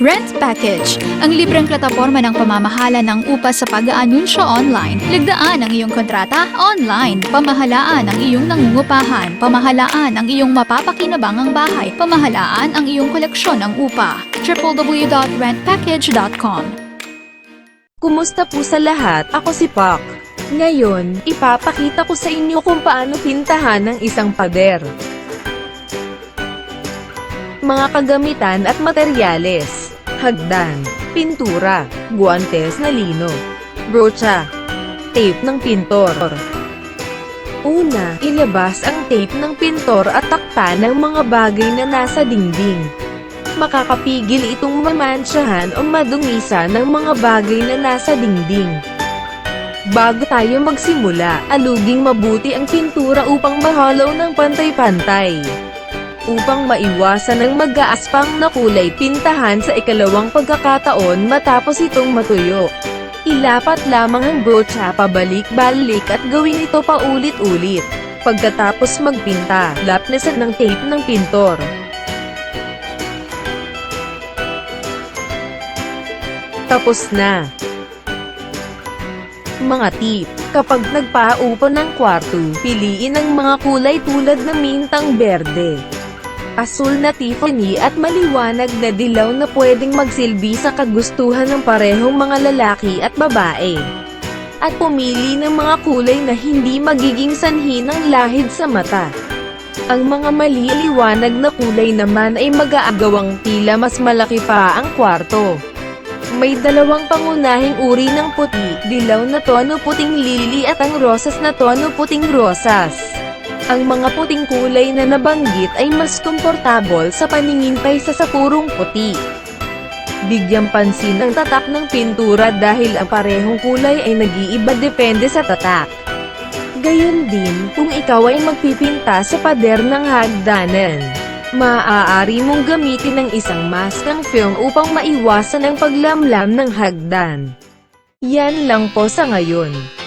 Rent Package, ang libreng plataforma ng pamamahala ng upa sa pag-aanunsyo online. Ligdaan ang iyong kontrata online. Pamahalaan ang iyong nangungupahan. Pamahalaan ang iyong mapapakinabangang bahay. Pamahalaan ang iyong koleksyon ng upa. www.rentpackage.com Kumusta po sa lahat? Ako si Pak. Ngayon, ipapakita ko sa inyo kung paano pintahan ng isang pader. Mga kagamitan at materyales. Hagdan, pintura, guantes na lino, brocha, tape ng pintor. Una, ilabas ang tape ng pintor at takta ng mga bagay na nasa dingding. Makakapigil itong mamansyahan o madungisan ng mga bagay na nasa dingding. Bago tayo magsimula, aluging mabuti ang pintura upang mahalaw ng pantay-pantay. Upang maiwasan ng mag-aaspang na kulay pintahan sa ikalawang pagkakataon matapos itong matuyo. Ilapat lamang ang brocha pabalik-balik at gawin ito paulit-ulit. Pagkatapos magpinta, lapnesan ng tape ng pintor. Tapos na. Mga tip, kapag nagpaupo ng kwarto, piliin ang mga kulay tulad ng mintang berde, asul na Tiffany at maliwanag na dilaw na pwedeng magsilbi sa kagustuhan ng parehong mga lalaki at babae. At pumili ng mga kulay na hindi magiging sanhi ng lahid sa mata. Ang mga maliliwanag na kulay naman ay mag-aagawang tila mas malaki pa ang kwarto. May dalawang pangunahing uri ng puti, dilaw na tono puting lili at ang rosas na tono puting rosas. Ang mga puting kulay na nabanggit ay mas komportable sa paningin kaysa sa purong puti. Bigyang pansin ang tatak ng pintura dahil ang parehong kulay ay nag-iiba depende sa tatak. Gayon din, kung ikaw ay magpipinta sa pader ng hagdanan. Maaari mong gamitin ang isang maskang film upang maiwasan ang paglamlam ng hagdan. Yan lang po sa ngayon.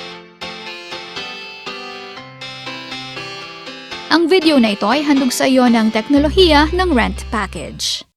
Ang video na ito ay handog sa iyo ng teknolohiya ng Rent Package.